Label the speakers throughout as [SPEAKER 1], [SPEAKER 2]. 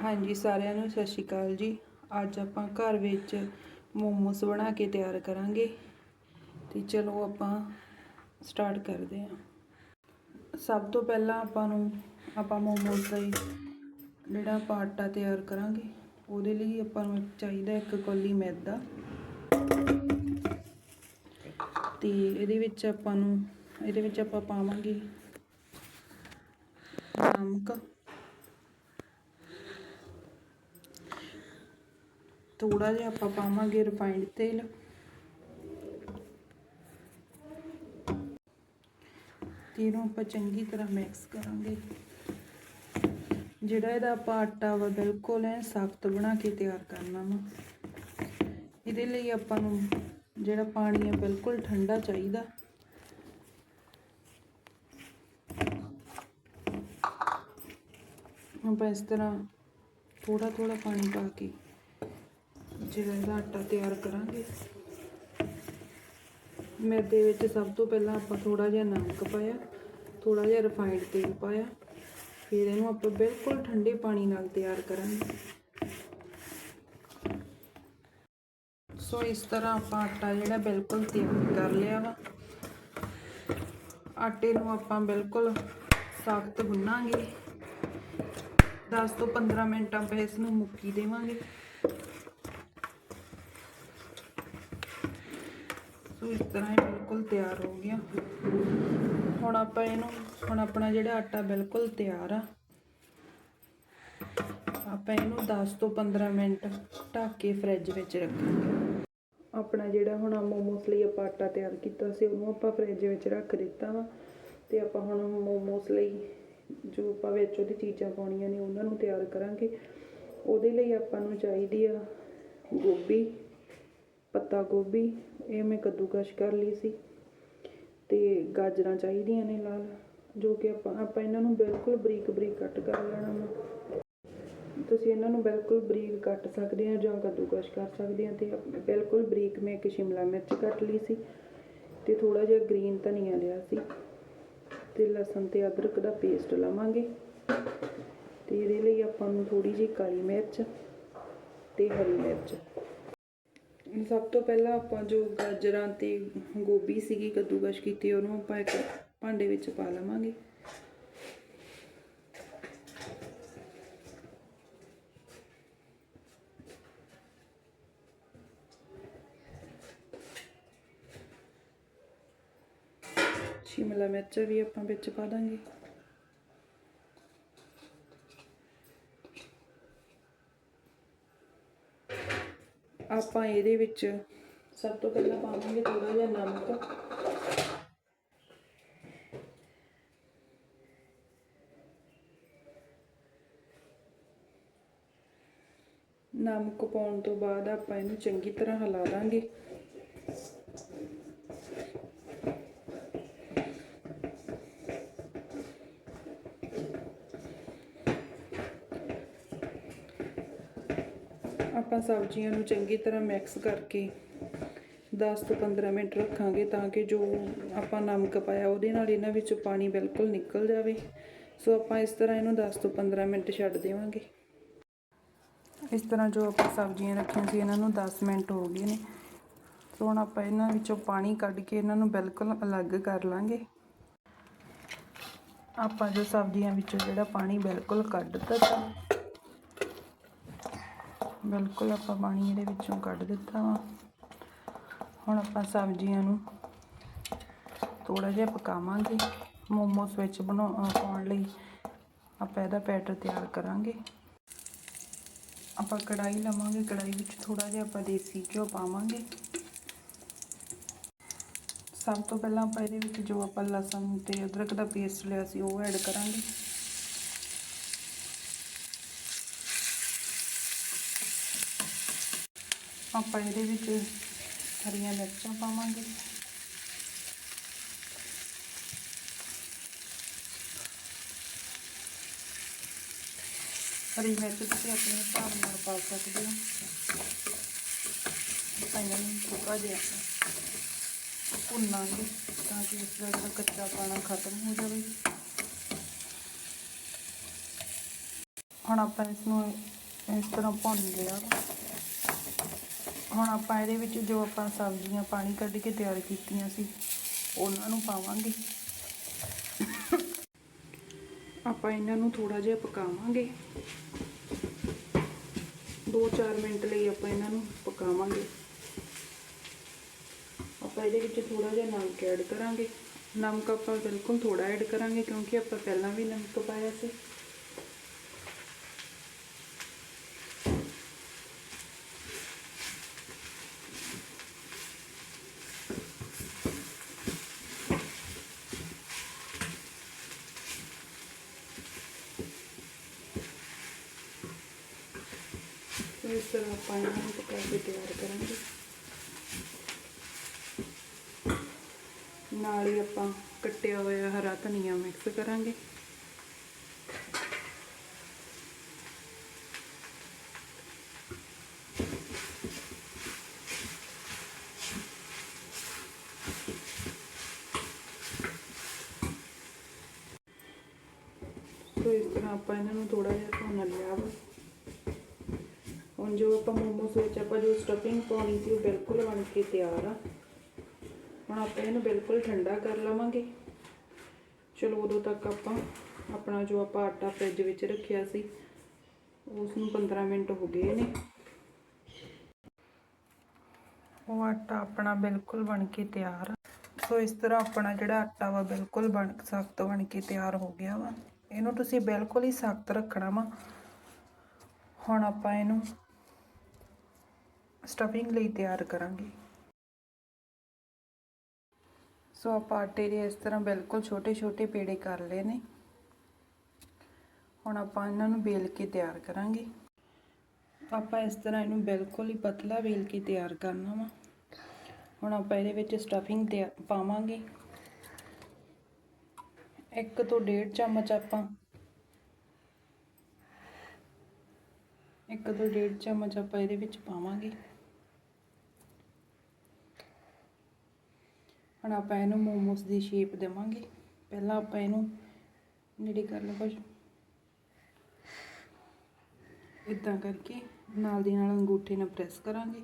[SPEAKER 1] ਹਾਂਜੀ, ਸਾਰਿਆਂ ਨੂੰ ਸਤਿ ਸ਼੍ਰੀ ਅਕਾਲ ਜੀ। ਅੱਜ ਆਪਾਂ ਘਰ ਵਿੱਚ ਮੋਮੋਸ ਬਣਾ ਕੇ ਤਿਆਰ ਕਰਾਂਗੇ। ਤੇ ਚਲੋ ਆਪਾਂ ਸਟਾਰਟ ਕਰਦੇ ਹਾਂ। ਸਭ ਤੋਂ ਪਹਿਲਾਂ ਆਪਾਂ ਨੂੰ ਆਪਾਂ ਮੋਮੋਸ ਦਾ ਜਿਹੜਾ ਆਪਾਂ ਆਟਾ ਤਿਆਰ ਕਰਾਂਗੇ, ਉਹਦੇ ਲਈ ਆਪਾਂ ਨੂੰ ਚਾਹੀਦਾ ਇੱਕ ਕੌਲੀ ਮੈਦਾ। ਤੇ ਇਹਦੇ ਵਿੱਚ ਆਪਾਂ ਨੂੰ, ਇਹਦੇ ਵਿੱਚ ਆਪਾਂ ਪਾਵਾਂਗੇ ਨਮਕ। ਥੋੜਾ ਜਿਹਾ ਆਪਾਂ ਪਾਵਾਂਗੇ ਰਿਫਾਈਂਡ ਤੇਲ। ਤੇ ਇਹਨੂੰ ਆਪਾਂ ਚੰਗੀ ਤਰ੍ਹਾਂ ਮਿਕਸ ਕਰਾਂਗੇ। ਜਿਹੜਾ ਇਹਦਾ ਆਪਾਂ ਆਟਾ ਵਾ ਬਿਲਕੁਲ ਐ ਸਖਤ ਬਣਾ ਕੇ ਤਿਆਰ ਕਰਨਾ ਵਾ। ਇਹਦੇ ਲਈ ਆਪਾਂ ਨੂੰ ਜਿਹੜਾ ਪਾਣੀ ਹੈ ਬਿਲਕੁਲ ਠੰਡਾ ਚਾਹੀਦਾ। ਆਪਾਂ ਇਸ ਤਰ੍ਹਾਂ ਥੋੜਾ ਥੋੜਾ ਪਾਣੀ ਪਾ ਕੇ ਜਿਹੜਾ ਇਹਦਾ ਆਟਾ ਤਿਆਰ ਕਰਾਂਗੇ। ਮੈਦੇ ਵਿੱਚ ਸਭ ਤੋਂ ਪਹਿਲਾਂ ਆਪਾਂ ਥੋੜਾ ਜਿਹਾ ਨਮਕ ਪਾਇਆ ਥੋੜਾ ਜਿਹਾ ਰਿਫਾਈਂਡ ਤੇਲ ਪਾਇਆ। ਫਿਰ ਇਹਨੂੰ ਆਪਾਂ ਬਿਲਕੁਲ ਠੰਡੇ ਪਾਣੀ ਨਾਲ ਤਿਆਰ ਕਰਾਂਗੇ। ਸੋ ਇਸ ਤਰ੍ਹਾਂ ਆਪਾਂ ਆਟਾ ਜਿਹੜਾ ਬਿਲਕੁਲ ਤਿਆਰ ਕਰ ਲਿਆ ਵਾ। ਆਟੇ ਨੂੰ ਆਪਾਂ ਬਿਲਕੁਲ ਸਖਤ ਗੁੰਨਾਂਗੇ 10 ਤੋਂ 15 ਮਿੰਟ ਆਪਾਂ ਇਸ ਨੂੰ ਮੁੱਕੀ ਦੇਵਾਂਗੇ। ਸੋ ਇਸ ਤਰ੍ਹਾਂ ਇਹ ਬਿਲਕੁਲ ਤਿਆਰ ਹੋ ਗਿਆ ਹੁਣ ਆਪਾਂ ਇਹਨੂੰ, ਹੁਣ ਆਪਣਾ ਜਿਹੜਾ ਆਟਾ ਬਿਲਕੁਲ ਤਿਆਰ ਆ। ਆਪਾਂ ਇਹਨੂੰ 10 ਤੋਂ 15 ਮਿੰਟ ਢੱਕ ਕੇ ਫ੍ਰਿਜ ਵਿੱਚ ਰੱਖਾਂਗੇ। ਆਪਣਾ ਜਿਹੜਾ ਹੁਣ ਮੋਮੋਸ ਲਈ ਆਪਾਂ ਆਟਾ ਤਿਆਰ ਕੀਤਾ ਸੀ, ਉਹਨੂੰ ਆਪਾਂ ਫ੍ਰਿਜ ਵਿੱਚ ਰੱਖ ਦਿੱਤਾ ਵਾ। ਤੇ ਆਪਾਂ ਹੁਣ ਮੋਮੋਸ ਲਈ ਜੋ ਆਪਾਂ ਵਿੱਚ ਉਹਦੀ ਚੀਜ਼ਾਂ ਪਾਉਣੀਆਂ ਨੇ, ਉਹਨਾਂ ਨੂੰ ਤਿਆਰ ਕਰਾਂਗੇ। ਉਹਦੇ ਲਈ ਆਪਾਂ ਨੂੰ ਚਾਹੀਦੀ ਆ ਗੋਭੀ। ਪੱਤਾ ਗੋਭੀ, ਇਹ ਮੈਂ ਕੱਦੂਕਸ਼ ਕਰ ਲਈ ਸੀ ਤੇ ਗਾਜਰਾਂ ਚਾਹੀਦੀਆਂ ਨੇ ਲਾਲ ਜੋ ਕਿ ਆਪਾਂ ਆਪਾਂ ਇਹਨਾਂ ਨੂੰ ਬਿਲਕੁਲ ਬਰੀਕ ਬਰੀਕ ਕੱਟ ਕਰ ਲੈਣਾ ਵਾ। ਤੁਸੀਂ ਇਹਨਾਂ ਨੂੰ ਬਿਲਕੁਲ ਬਰੀਕ ਕੱਟ ਸਕਦੇ ਆ ਜਾਂ ਕੱਦੂਕਸ਼ ਕਰ ਸਕਦੇ ਆ ਤੇ ਬਿਲਕੁਲ ਬਰੀਕ ਮੈਂ ਇੱਕ ਸ਼ਿਮਲਾ ਮਿਰਚ ਕੱਟ ਲਈ ਸੀ ਤੇ ਥੋੜਾ ਜਿਹਾ ਗ੍ਰੀਨ ਧਨੀਆ ਲਿਆ ਸੀ ਤੇ ਲਸਣ ਤੇ ਅਦਰਕ ਦਾ ਪੇਸਟ ਲਵਾਂਗੇ ਤੇ ਇਹਦੇ ਲਈ ਆਪਾਂ ਨੂੰ ਥੋੜੀ ਜਿਹੀ ਕਾਲੀ ਮਿਰਚ ਤੇ ਹਰੀ ਮਿਰਚ। ਸਭ ਤੋਂ ਪਹਿਲਾਂ ਆਪਾਂ ਜੋ ਗਾਜਰਾਂ ਤੇ ਗੋਭੀ ਸੀਗੀ, ਕੱਦੂਕਸ਼ ਕੀਤੀ, ਉਹਨੂੰ ਆਪਾਂ ਇੱਕ ਭਾਂਡੇ ਵਿੱਚ ਪਾ ਲਵਾਂਗੇ। ਸ਼ਿਮਲਾ ਮਿਰਚ ਵੀ ਆਪਾਂ ਵਿੱਚ ਪਾ ਦਾਂਗੇ। ਆਪਾਂ ਇਹਦੇ ਵਿੱਚ ਸਭ ਤੋਂ ਪਹਿਲਾਂ ਪਾਵਾਂਗੇ ਥੋੜਾ ਜਿਹਾ ਨਮਕ। ਨਮਕ ਪਾਉਣ ਤੋਂ ਬਾਅਦ ਆਪਾਂ ਇਹਨੂੰ ਚੰਗੀ ਤਰ੍ਹਾਂ ਹਿਲਾ ਦਾਂਗੇ। ਆਪਾਂ ਸਬਜ਼ੀਆਂ ਨੂੰ ਚੰਗੀ ਤਰ੍ਹਾਂ ਮਿਕਸ ਕਰਕੇ 10 ਤੋਂ 15 ਮਿੰਟ ਰੱਖਾਂਗੇ ਤਾਂ ਕਿ ਜੋ ਆਪਾਂ ਨਮਕ ਪਾਇਆ ਉਹਦੇ ਨਾਲ ਇਹਨਾਂ ਵਿੱਚੋਂ ਪਾਣੀ ਬਿਲਕੁਲ ਨਿਕਲ ਜਾਵੇ। ਸੋ ਆਪਾਂ ਇਸ ਤਰ੍ਹਾਂ ਇਹਨੂੰ 10 ਤੋਂ 15 ਮਿੰਟ ਛੱਡ ਦੇਵਾਂਗੇ। ਇਸ ਤਰ੍ਹਾਂ ਜੋ ਆਪਾਂ ਸਬਜ਼ੀਆਂ ਰੱਖੀਆਂ ਸੀ ਇਹਨਾਂ ਨੂੰ 10 ਮਿੰਟ ਹੋ ਗਏ ਨੇ। ਸੋ ਹੁਣ ਆਪਾਂ ਇਹਨਾਂ ਵਿੱਚੋਂ ਪਾਣੀ ਕੱਢ ਕੇ ਇਹਨਾਂ ਨੂੰ ਬਿਲਕੁਲ ਅਲੱਗ ਕਰ ਲਾਂਗੇ। ਆਪਾਂ ਜੋ ਸਬਜ਼ੀਆਂ ਵਿੱਚੋਂ ਜਿਹੜਾ ਪਾਣੀ ਬਿਲਕੁਲ ਕੱਢ ਦਿੱਤਾ ਬਿਲਕੁਲ ਆਪਾਂ ਪਾਣੀ ਇਹਦੇ ਵਿੱਚੋਂ ਕੱਢ ਦਿੱਤਾ ਵਾ। ਹੁਣ ਆਪਾਂ ਸਬਜ਼ੀਆਂ ਨੂੰ ਥੋੜਾ ਜਿਹਾ ਪਕਾਵਾਂਗੇ। ਮੋਮੋਸ ਵਿੱਚ ਬਣਾ ਪਾਉਣ ਲਈ ਆਪਾਂ ਇਹਦਾ ਪੈਟਰ ਤਿਆਰ ਕਰਾਂਗੇ। ਆਪਾਂ ਕੜਾਈ ਲਵਾਂਗੇ ਕੜਾਈ ਵਿੱਚ ਥੋੜਾ ਜਿਹਾ ਆਪਾਂ ਦੇਸੀ ਘਿਓ ਪਾਵਾਂਗੇ। ਸਭ ਤੋਂ ਪਹਿਲਾਂ ਆਪਾਂ ਇਹਦੇ ਵਿੱਚ ਜੋ ਆਪਾਂ ਲਸਣ ਤੇ ਅਦਰਕ ਦਾ ਪੇਸਟ ਲਿਆ ਸੀ ਉਹ ਐਡ ਕਰਾਂਗੇ। ਆਪਾਂ ਇਹਦੇ ਵਿੱਚ ਹਰੀਆਂ ਮਿਰਚਾਂ ਪਾਵਾਂਗੇ। ਹਰੀ ਮਿਰਚ ਤੁਸੀਂ ਆਪਣੇ ਹਿਸਾਬ ਨਾਲ ਪਾ ਸਕਦੇ ਹੋ। ਆਪਾਂ ਇਹਨਾਂ ਨੂੰ ਥੋੜ੍ਹਾ ਜਿਹਾ ਭੁੰਨਾਂਗੇ ਤਾਂ ਕਿ ਇਸ ਦਾ ਕੱਚਾ ਪਾਣਾ ਖਤਮ ਹੋ ਜਾਵੇ। ਹੁਣ ਆਪਾਂ ਇਸ ਨੂੰ ਇਸ ਤਰ੍ਹਾਂ ਭੁੰਨ ਲਿਆ। ਹੁਣ ਆਪਾਂ ਇਹਦੇ ਵਿੱਚ ਜੋ ਆਪਾਂ ਸਬਜ਼ੀਆਂ, ਪਾਣੀ ਕੱਢ ਕੇ ਤਿਆਰ ਕੀਤੀਆਂ ਸੀ, ਉਹਨਾਂ ਨੂੰ ਪਾਵਾਂਗੇ। ਆਪਾਂ ਇਹਨਾਂ ਨੂੰ ਥੋੜਾ ਜਿਹਾ ਪਕਾਵਾਂਗੇ। 2-4 ਮਿੰਟ ਲਈ ਆਪਾਂ ਇਹਨਾਂ ਨੂੰ ਪਕਾਵਾਂਗੇ। ਆਪਾਂ ਇਹਦੇ ਵਿੱਚ ਥੋੜਾ ਜਿਹਾ ਨਮਕ ਐਡ ਕਰਾਂਗੇ। ਨਮਕ ਆਪਾਂ ਬਿਲਕੁਲ ਥੋੜਾ ਐਡ ਕਰਾਂਗੇ, ਕਿਉਂਕਿ ਆਪਾਂ ਪਹਿਲਾਂ ਵੀ ਨਮਕ ਪਾਇਆ ਸੀ। ਇਸ ਤਰ੍ਹਾਂ ਆਪਾਂ ਇਹਨਾਂ ਨੂੰ ਪਕਾ ਕੇ ਤਿਆਰ ਕਰਾਂਗੇ। ਨਾਲ ਹੀ ਆਪਾਂ ਕੱਟਿਆ ਹੋਇਆ ਹਰਾ ਧਨੀਆ ਮਿਕਸ ਕਰਾਂਗੇ। ਸੋ ਇਸ ਤਰ੍ਹਾਂ ਆਪਾਂ ਇਹਨਾਂ ਨੂੰ ਥੋੜਾ ਜਿਹਾ ਭੁੰਨ ਲਿਆ ਵਾ। ਹੁਣ ਜੋ ਆਪਾਂ ਮੋਮੋਸ ਵਿੱਚ ਆਪਾਂ ਜੋ ਸਟਫਿੰਗ ਪਾਉਣੀ ਸੀ ਉਹ ਬਿਲਕੁਲ ਬਣ ਕੇ ਤਿਆਰ ਆ। ਹੁਣ ਆਪਾਂ ਇਹਨੂੰ ਬਿਲਕੁਲ ਠੰਡਾ ਕਰ ਲਵਾਂਗੇ। ਚਲੋ ਉਦੋਂ ਤੱਕ ਆਪਾਂ ਆਪਣਾ ਜੋ ਆਪਾਂ ਆਟਾ ਫ੍ਰਿਜ ਵਿੱਚ ਰੱਖਿਆ ਸੀ ਉਸ ਨੂੰ 15 ਮਿੰਟ ਹੋ ਗਏ ਨੇ। ਉਹ ਆਟਾ ਆਪਣਾ ਬਿਲਕੁਲ ਬਣ ਕੇ ਤਿਆਰ ਆ। ਸੋ ਇਸ ਤਰ੍ਹਾਂ ਆਪਣਾ ਜਿਹੜਾ ਆਟਾ ਵਾ ਬਿਲਕੁਲ ਬਣ, ਸਖਤ ਬਣ ਕੇ ਤਿਆਰ ਹੋ ਗਿਆ ਵਾ। ਇਹਨੂੰ ਤੁਸੀਂ ਬਿਲਕੁਲ ਹੀ ਸਖਤ ਰੱਖਣਾ ਵਾ। ਹੁਣ ਆਪਾਂ ਇਹਨੂੰ ਸਟਫਿੰਗ ਲਈ ਤਿਆਰ ਕਰਾਂਗੇ। ਸੋ ਆਪਾਂ ਆਟੇ ਦੇ ਇਸ ਤਰ੍ਹਾਂ ਬਿਲਕੁਲ ਛੋਟੇ ਛੋਟੇ ਪੇੜੇ ਕਰ ਲਏ ਨੇ। ਹੁਣ ਆਪਾਂ ਇਹਨਾਂ ਨੂੰ ਬੇਲ ਕੇ ਤਿਆਰ ਕਰਾਂਗੇ। ਆਪਾਂ ਇਸ ਤਰ੍ਹਾਂ ਇਹਨੂੰ ਬਿਲਕੁਲ ਹੀ ਪਤਲਾ ਵੇਲ ਕੇ ਤਿਆਰ ਕਰਨਾ ਵਾ। ਹੁਣ ਆਪਾਂ ਇਹਦੇ ਵਿੱਚ ਸਟਫਿੰਗ ਤੇ ਪਾਵਾਂਗੇ। ਇੱਕ ਤੋਂ ਡੇਢ ਚਮਚ ਆਪਾਂ ਇੱਕ ਤੋਂ ਡੇਢ ਚਮਚ ਆਪਾਂ ਇਹਦੇ ਵਿੱਚ ਪਾਵਾਂਗੇ। ਹੁਣ ਆਪਾਂ ਇਹਨੂੰ ਮੋਮੋਸ ਦੀ ਸ਼ੇਪ ਦੇਵਾਂਗੇ। ਪਹਿਲਾਂ ਆਪਾਂ ਇਹਨੂੰ ਨੇੜੇ ਕਰ ਲਓ ਕੁਝ ਇਦਾਂ ਕਰਕੇ ਨਾਲ ਦੀ ਨਾਲ ਅੰਗੂਠੇ ਨਾਲ ਪ੍ਰੈਸ ਕਰਾਂਗੇ।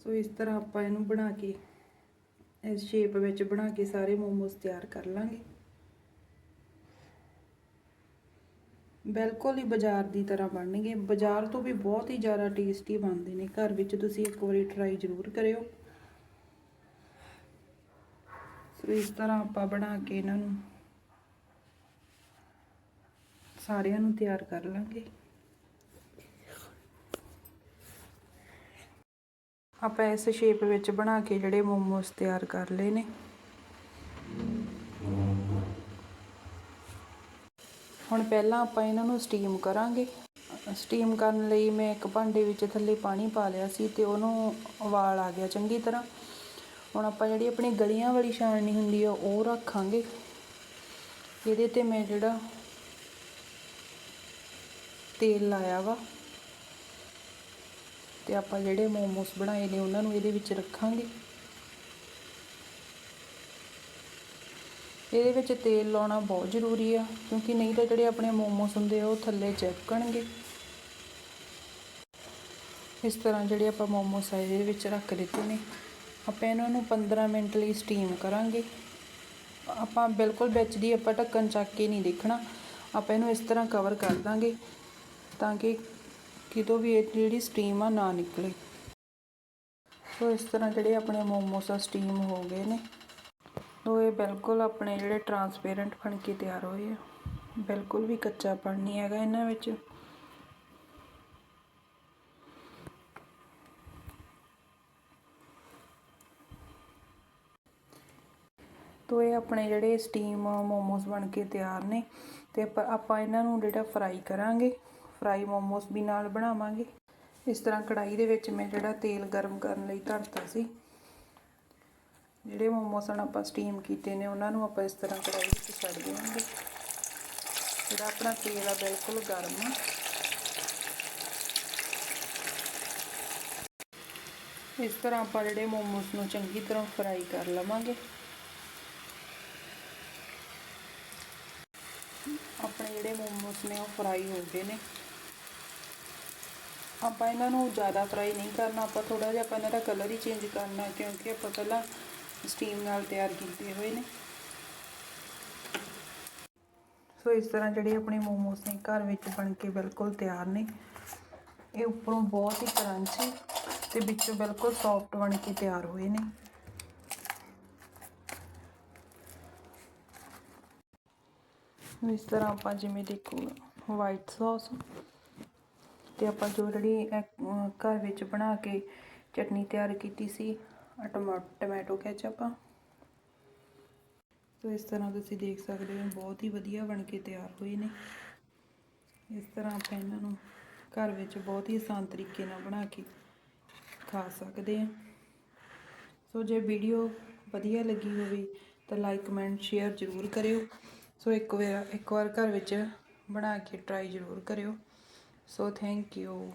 [SPEAKER 1] ਸੋ ਇਸ ਤਰ੍ਹਾਂ ਆਪਾਂ ਇਹਨੂੰ ਬਣਾ ਕੇ, ਇਸ ਸ਼ੇਪ ਵਿੱਚ ਬਣਾ ਕੇ ਸਾਰੇ ਮੋਮੋਸ ਤਿਆਰ ਕਰ ਲਾਂਗੇ। ਬਿਲਕੁਲ ਹੀ ਬਾਜ਼ਾਰ ਦੀ ਤਰ੍ਹਾਂ ਬਣਨਗੇ। ਬਾਜ਼ਾਰ ਤੋਂ ਵੀ ਬਹੁਤ ਹੀ ਜ਼ਿਆਦਾ ਟੇਸਟੀ ਬਣਦੇ ਨੇ। ਘਰ ਵਿੱਚ ਤੁਸੀਂ ਇੱਕ ਵਾਰੀ ਟਰਾਈ ਜ਼ਰੂਰ ਕਰਿਓ। ਸੋ ਇਸ ਤਰ੍ਹਾਂ ਆਪਾਂ ਬਣਾ ਕੇ ਇਹਨਾਂ ਨੂੰ ਸਾਰਿਆਂ ਨੂੰ ਤਿਆਰ ਕਰ ਲਾਂਗੇ। ਆਪਾਂ ਇਸ ਸ਼ੇਪ ਵਿੱਚ ਬਣਾ ਕੇ ਜਿਹੜੇ ਮੋਮੋਸ ਤਿਆਰ ਕਰ ਲਏ ਨੇ। ਹੁਣ ਪਹਿਲਾਂ ਆਪਾਂ ਇਹਨਾਂ ਨੂੰ ਸਟੀਮ ਕਰਾਂਗੇ। ਸਟੀਮ ਕਰਨ ਲਈ ਮੈਂ ਇੱਕ ਭਾਂਡੇ ਵਿੱਚ ਥੱਲੇ ਪਾਣੀ ਪਾ ਲਿਆ ਸੀ ਤੇ ਉਹਨੂੰ ਉਬਾਲ ਆ ਗਿਆ ਚੰਗੀ ਤਰ੍ਹਾਂ। ਹੁਣ ਆਪਾਂ ਜਿਹੜੀ ਆਪਣੀ ਗਲੀਆਂ ਵਾਲੀ ਛਾਣਨੀ ਹੁੰਦੀ ਆ, ਉਹ ਰੱਖਾਂਗੇ। ਇਹਦੇ ਤੇ ਮੈਂ ਜਿਹੜਾ ਤੇਲ ਲਾਇਆ ਵਾ ਤੇ ਆਪਾਂ ਜਿਹੜੇ ਮੋਮੋਸ ਬਣਾਏ ਨੇ ਉਹਨਾਂ ਨੂੰ ਇਹਦੇ ਵਿੱਚ ਰੱਖਾਂਗੇ। ਇਹਦੇ ਵਿੱਚ ਤੇਲ ਲਾਉਣਾ ਬਹੁਤ ਜ਼ਰੂਰੀ ਆ, ਕਿਉਂਕਿ ਨਹੀਂ ਤਾਂ ਜਿਹੜੇ ਆਪਣੇ ਮੋਮੋਸ ਹੁੰਦੇ ਆ ਉਹ ਥੱਲੇ ਚਿਪਕਣਗੇ। ਇਸ ਤਰ੍ਹਾਂ ਜਿਹੜੇ ਆਪਾਂ ਮੋਮੋਸ ਆ ਇਹਦੇ ਵਿੱਚ ਰੱਖ ਦਿੱਤੇ ਨੇ। ਆਪਾਂ ਇਹਨਾਂ ਨੂੰ 15 ਮਿੰਟ ਲਈ ਸਟੀਮ ਕਰਾਂਗੇ। ਆਪਾਂ ਬਿਲਕੁਲ ਵਿੱਚ ਦੀ ਆਪਾਂ ਢੱਕਣ ਚੱਕ ਕੇ ਨਹੀਂ ਦੇਖਣਾ। ਆਪਾਂ ਇਹਨੂੰ ਇਸ ਤਰ੍ਹਾਂ ਕਵਰ ਕਰ ਦਾਂਗੇ ਤਾਂ ਕਿ ਕਿਤੋਂ ਵੀ ਇਹ ਜਿਹੜੀ ਸਟੀਮ ਆ ਨਾ ਨਿਕਲੇ। ਸੋ ਇਸ ਤਰ੍ਹਾਂ ਜਿਹੜੇ ਆਪਣੇ ਮੋਮੋਸ ਆ ਸਟੀਮ ਹੋ ਗਏ ਨੇ। ਸੋ ਇਹ ਬਿਲਕੁਲ ਆਪਣੇ ਜਿਹੜੇ ਟਰਾਂਸਪੇਰੈਂਟ ਬਣ ਕੇ ਤਿਆਰ ਹੋਏ ਆ। ਬਿਲਕੁਲ ਵੀ ਕੱਚਾ ਨਹੀਂ ਹੈਗਾ ਇਹਨਾਂ ਵਿੱਚ। ਤੋ ਇਹ ਆਪਣੇ ਜਿਹੜੇ ਸਟੀਮ ਮੋਮੋਸ ਬਣ ਕੇ ਤਿਆਰ ਨੇ। ਤੇ ਆਪਾਂ ਇਹਨਾਂ ਨੂੰ ਜਿਹੜਾ ਫਰਾਈ ਕਰਾਂਗੇ। ਫਰਾਈ ਮੋਮੋਸ ਵੀ ਨਾਲ ਬਣਾਵਾਂਗੇ। ਇਸ ਤਰ੍ਹਾਂ ਕੜਾਈ ਦੇ ਵਿੱਚ ਮੈਂ ਜਿਹੜਾ ਤੇਲ ਗਰਮ ਕਰਨ ਲਈ ਧਰਤਾ ਸੀ, ਜਿਹੜੇ ਮੋਮੋਸ ਹਨ ਆਪਾਂ ਸਟੀਮ ਕੀਤੇ ਨੇ, ਉਹਨਾਂ ਨੂੰ ਆਪਾਂ ਇਸ ਤਰ੍ਹਾਂ ਕੜਾਈ ਵਿੱਚ ਛੱਡ ਦੇਵਾਂਗੇ। ਜਿਹੜਾ ਆਪਣਾ ਤੇਲ ਆ, ਬਿਲਕੁਲ ਗਰਮ ਆ। ਇਸ ਤਰ੍ਹਾਂ ਆਪਾਂ ਜਿਹੜੇ ਮੋਮੋਸ ਨੂੰ ਚੰਗੀ ਤਰ੍ਹਾਂ ਫਰਾਈ ਕਰ ਲਵਾਂਗੇ। ਆਪਣੇ ਜਿਹੜੇ ਮੋਮੋਸ ਨੇ, ਉਹ ਫਰਾਈ ਹੋ ਗਏ ਨੇ। ਆਪਾਂ ਇਹਨਾਂ ਨੂੰ ਜ਼ਿਆਦਾ ਫਰਾਈ ਨਹੀਂ ਕਰਨਾ, ਆਪਾਂ ਥੋੜਾ ਜਿਹਾ ਆਪਾਂ ਇਹਨਾਂ ਦਾ ਕਲਰ ਹੀ ਚੇਂਜ ਕਰਨਾ ਕਿਉਂਕਿ ਆਪਾਂ ਪਹਿਲਾਂ ਸਟੀਮ ਨਾਲ ਤਿਆਰ ਕੀਤੇ ਹੋਏ ਨੇ। ਸੋ ਇਸ ਤਰ੍ਹਾਂ ਜਿਹੜੇ ਆਪਣੇ ਮੋਮੋਸ ਨੇ ਘਰ ਵਿੱਚ ਬਣ ਕੇ ਬਿਲਕੁਲ ਤਿਆਰ ਨੇ। ਇਹ ਉੱਪਰੋਂ ਬਹੁਤ ਹੀ ਕਰੰਚੀ ਤੇ ਵਿੱਚੋਂ ਬਿਲਕੁਲ ਸੌਫਟ ਬਣ ਕੇ ਤਿਆਰ ਹੋਏ ਨੇ। ਇਸ ਤਰ੍ਹਾਂ ਆਪਾਂ ਜਿਵੇਂ ਦੇਖੋ ਵਾਈਟ ਸੌਸ ਅਤੇ ਆਪਾਂ ਜੋ ਜਿਹੜੀ ਘਰ ਵਿੱਚ ਬਣਾ ਕੇ ਚਟਨੀ ਤਿਆਰ ਕੀਤੀ ਸੀ ਟਮਾ, ਟਮੈਟੋ ਕੈਚਅਪ ਆ। ਸੋ ਇਸ ਤਰ੍ਹਾਂ ਤੁਸੀਂ ਦੇਖ ਸਕਦੇ ਹੋ, ਬਹੁਤ ਹੀ ਵਧੀਆ ਬਣ ਕੇ ਤਿਆਰ ਹੋਏ ਨੇ। ਇਸ ਤਰ੍ਹਾਂ ਆਪਾਂ ਇਹਨਾਂ ਨੂੰ ਘਰ ਵਿੱਚ ਬਹੁਤ ਹੀ ਆਸਾਨ ਤਰੀਕੇ ਨਾਲ ਬਣਾ ਕੇ ਖਾ ਸਕਦੇ ਹਾਂ। ਸੋ ਜੇ ਵੀਡੀਓ ਵਧੀਆ ਲੱਗੀ ਹੋਵੇ, ਤਾਂ ਲਾਈਕ, ਕਮੈਂਟ, ਸ਼ੇਅਰ ਜ਼ਰੂਰ ਕਰਿਓ। ਸੋ ਇੱਕ ਵਾਰ ਇੱਕ ਵਾਰ ਘਰ ਵਿੱਚ ਬਣਾ ਕੇ ਟਰਾਈ ਜ਼ਰੂਰ ਕਰਿਓ। So thank you.